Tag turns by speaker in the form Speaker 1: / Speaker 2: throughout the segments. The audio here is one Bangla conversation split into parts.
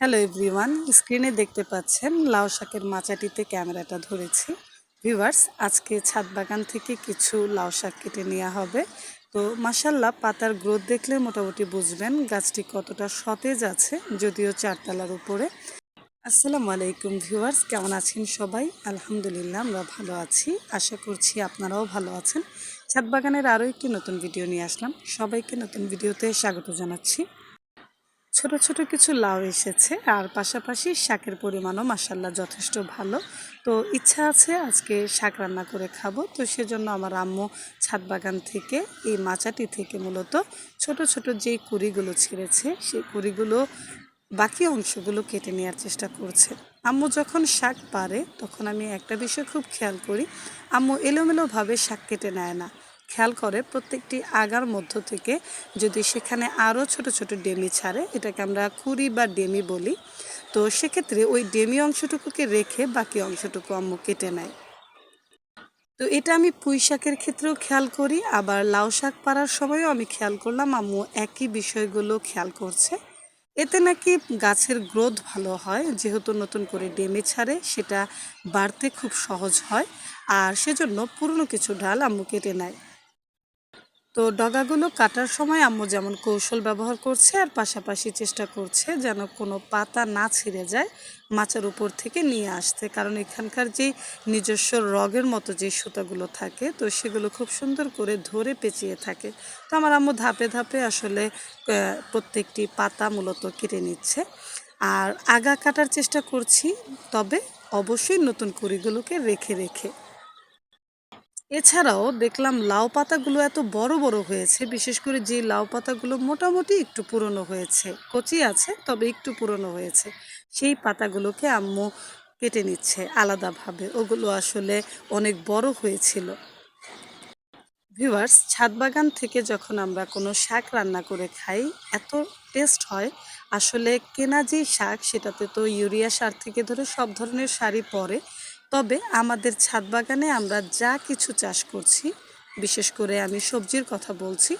Speaker 1: হ্যালো এভরিওয়ান স্ক্রিনে দেখতে পাচ্ছেন লাউ শাকের মাচাটিতে ক্যামেরাটা ধরেছি। ভিউয়ার্স আজকে ছাদ বাগান থেকে কিছু লাউ শাক কেটে নেওয়া হবে। তো মাসাল্লাহ পাতার গ্রোথ দেখলে মোটামুটি বুঝবেন গাছটি কতটা সতেজ আছে, যদিও চারতলার উপরে। আসসালামু আলাইকুম ভিউয়ার্স কেমন আছেন সবাই? আলহামদুলিল্লাহ, আমরা ভালো আছি। আশা করছি আপনারাও ভালো আছেন। ছাদ বাগানের আরও একটি নতুন ভিডিও নিয়ে আসলাম। সবাইকে নতুন ভিডিওতে স্বাগত জানাচ্ছি। ছোট ছোট কিছু লাউ এসেছে, আর পাশাপাশি শাকের পরিমাণও মাসাল্লাহ যথেষ্ট ভালো। তো ইচ্ছা আছে আজকে শাক রান্না করে খাব। তো সেজন্য আমার আম্মু ছাদ বাগান থেকে এই মাচাটি থেকে মূলত ছোট ছোট যেই কুড়িগুলো ছিঁড়েছে, সেই কুড়িগুলো বাকি অংশগুলো কেটে নেওয়ার চেষ্টা করছে। আম্মু যখন শাক পারে, তখন আমি একটা বিষয় খুব খেয়াল করি, আম্মু এলোমেলোভাবে শাক কেটে নেয় না। খেয়াল করে প্রত্যেকটি আগার মধ্য থেকে যদি সেখানে আরও ছোট ছোট ডেমি ছাড়ে, এটাকে আমরা কুড়ি বা ডেমি বলি, তো সেক্ষেত্রে ওই ডেমি অংশটুকুকে রেখে বাকি অংশটুকু আম্মু কেটে নেয়। তো এটা আমি পুঁই শাকের ক্ষেত্রেও খেয়াল করি, আবার লাউ শাক পাড়ার সময়ও আমি খেয়াল করলাম আম্মু একই বিষয়গুলো খেয়াল করছে। এতে নাকি গাছের গ্রোথ ভালো হয়, যেহেতু নতুন করে ডেমে ছাড়ে, সেটা বাড়তে খুব সহজ হয়, আর সেজন্য পুরনো কিছু ডাল আম্মু কেটে নেয়। তো ডগাগুলো কাটার সময় আম্মু যেমন কৌশল ব্যবহার করছে আর পাশাপাশি চেষ্টা করছে যেন কোনো পাতা না ছিঁড়ে যায় মাচার উপর থেকে নিয়ে আসতে। কারণ এখানকার যে নিজস্ব রগের মতো যে সুতাগুলো থাকে, তো সেগুলো খুব সুন্দর করে ধরে পেঁচিয়ে থাকে। তো আমার আম্মু ধাপে ধাপে আসলে প্রত্যেকটি পাতা মূলত কেটে নিচ্ছে। আর আগা কাটার চেষ্টা করছি, তবে অবশ্যই নতুন কুড়িগুলোকে রেখে রেখে। এছাড়াও দেখলাম লাউ পাতাগুলো এত বড় বড় হয়েছে, বিশেষ করে যে লাউ পাতাগুলো মোটামুটি একটু পুরনো হয়েছে, কচি আছে তবে একটু পুরনো হয়েছে, সেই পাতাগুলোকে আম্মু কেটে নিচ্ছে আলাদাভাবে, ওগুলো আসলে অনেক বড় হয়েছিল। ভিউয়ার্স ছাদ বাগান থেকে যখন আমরা কোনো শাক রান্না করে খাই, এত টেস্ট হয়, আসলে কেনা যে শাক সেটাতে তো ইউরিয়া সার থেকে ধরে সব ধরনের শাড়ি পড়ে তবে আমাদের ছাদ বাগানে আমরা যা কিছু চাষ করছি, বিশেষ করে আমি সবজির কথা বলছি,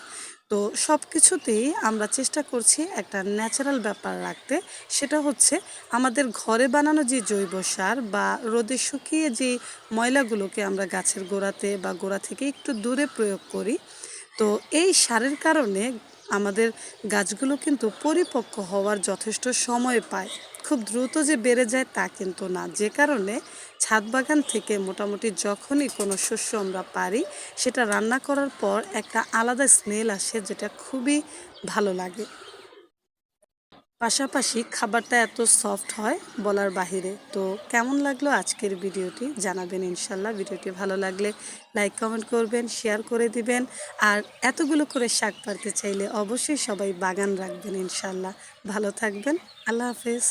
Speaker 1: তো সব কিছুতেই আমরা চেষ্টা করছি একটা ন্যাচারাল ব্যাপার রাখতে। সেটা হচ্ছে আমাদের ঘরে বানানো যে জৈব সার বা রোদে শুকিয়ে যে ময়লাগুলোকে আমরা গাছের গোড়াতে বা গোড়া থেকে একটু দূরে প্রয়োগ করি, তো এই সারের কারণে আমাদের গাছগুলো কিন্তু পরিপক্ক হওয়ার যথেষ্ট সময় পায়। খুব দ্রুত যে বেড়ে যায় তা কিন্তু না। যে কারণে ছাদ বাগান থেকে মোটামুটি যখনই কোনো শস্য আমরা পারি, সেটা রান্না করার পর একটা আলাদা স্মেল আসে যেটা খুবই ভালো লাগে। পাশাপাশি খাবারটা এত সফট হয় বলার বাহিরে। তো কেমন লাগল আজকের ভিডিওটি জানাবেন ইনশাল্লাহ। ভিডিওটি ভালো লাগলে লাইক, কমেন্ট করবেন, শেয়ার করে দিবেন। আর এতগুলো করে শাক পারতে চাইলে অবশ্যই সবাই বাগান রাখবেন ইনশাল্লাহ। ভালো থাকবেন। আল্লাহ হাফেজ।